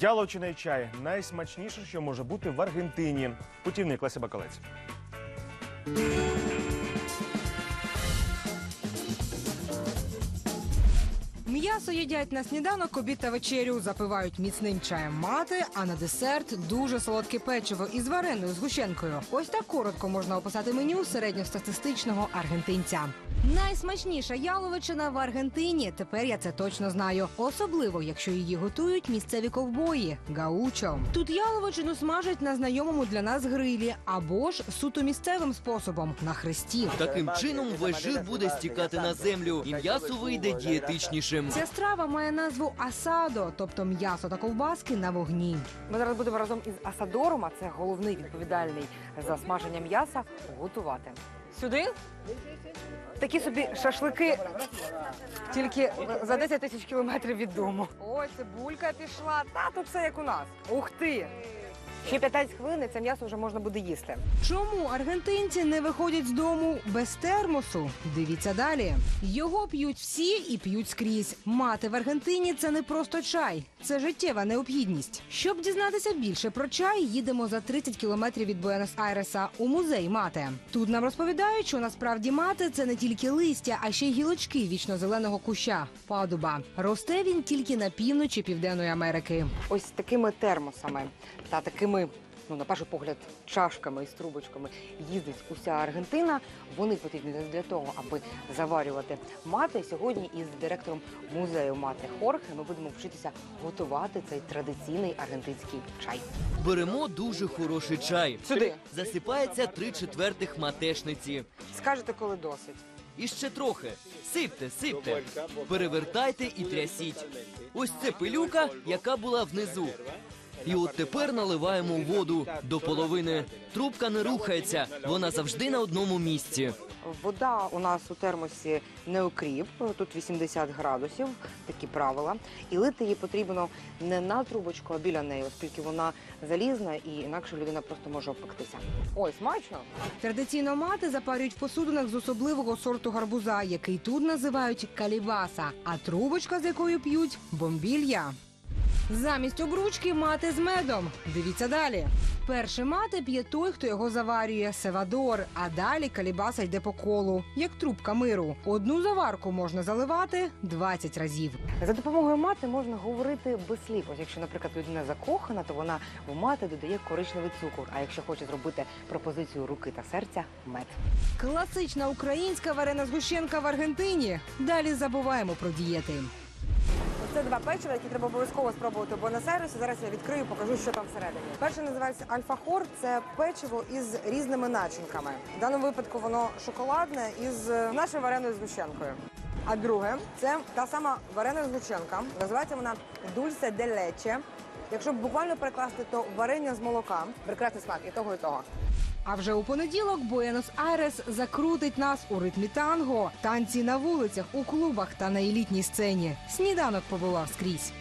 Яловичина чай найсмачніше, що може бути в Аргентині. Путівник Леся Бакалець. М'ясо їдять на сніданок, обід та вечерю, запивають міцним чаєм мати, а на десерт дуже солодке печиво із вареною згущенкою. Ось так коротко можна описати меню середньостатистичного аргентинця. Найсмачніша яловичина в Аргентині. Тепер я це точно знаю. Особливо, якщо її готують місцеві ковбої гаучо. Тут яловичину смажать на знайомому для нас грилі або ж суто місцевим способом на хресті. Таким чином весь жир буде стікати на землю, і м'ясо вийде дієтичнішим. Ця страва має назву асадо, тобто м'ясо та ковбаски на вогні. Ми зараз будемо разом із Асадором, а це головний відповідальний за смаження м'яса, готувати. Сюди? Такі собі шашлики тільки за 10 тисяч кілометрів від дому. Ой, цибулька пішла. Та тут все як у нас. Ух ти! Ще 15 хвилин і це м'ясо вже можна буде їсти. Чому аргентинці не виходять з дому без термосу? Дивіться далі. Його п'ють всі і п'ють скрізь. Мати в Аргентині це не просто чай, це життєва необхідність. Щоб дізнатися більше про чай, їдемо за 30 кілометрів від Буенос-Айреса у музей мати. Тут нам розповідають, що насправді мати це не тільки листя, а ще й гілочки вічно-зеленого куща падуба. Росте він тільки на півночі Південної Америки. Ось такими термосами та такими, ну на перший погляд, чашками із трубочками їздить уся Аргентина. Вони потрібні для того, аби заварювати мати. Сьогодні із директором музею мати Хорхе ми будемо вчитися готувати цей традиційний аргентинський чай. Беремо дуже хороший чай. Сюди Засипається три четвертих матешниці. скажете, коли досить. І ще трохи. Сипте, сипте. Перевертайте і трясіть. Ось це пилюка, яка була внизу. І от тепер наливаємо воду до половини. Трубка не рухається, вона завжди на одному місці. Вода у нас у термосі не окріп, тут 80 градусів, такі правила. І лити її потрібно не на трубочку, а біля неї, оскільки вона залізна і інакше людина просто може опектися. Ой, смачно! Традиційно мати запарюють в посудинах з особливого сорту гарбуза, який тут називають калібаса, а трубочка, з якою п'ють бомбілья. Замість обручки мати з медом. Дивіться далі. Перше мати п'є той, хто його заварює севадор, а далі калібаса йде по колу, як трубка миру. Одну заварку можна заливати 20 разів. За допомогою мати можна говорити без слів. Ось якщо, наприклад, людина закохана, то вона в мати додає коричневий цукор. А якщо хоче зробити пропозицію руки та серця мед. Класична українська варена згущенка в Аргентині. Далі забуваємо про дієти. Це два печива, які треба обов'язково спробувати в Буенос-Айресі. Зараз я відкрию, покажу, що там всередині. Перше називається альфа-хор. Це печиво із різними начинками. В даному випадку воно шоколадне із е, нашою вареною згущенкою. А друге це та сама варена згущенка. Називається вона дульсе де лече. Якщо буквально перекласти, то варення з молока. Прекрасний смак і того, і того. А вже у понеділок Буенос-Айрес закрутить нас у ритмі танго, танці на вулицях, у клубах та на елітній сцені. Сніданок побував скрізь.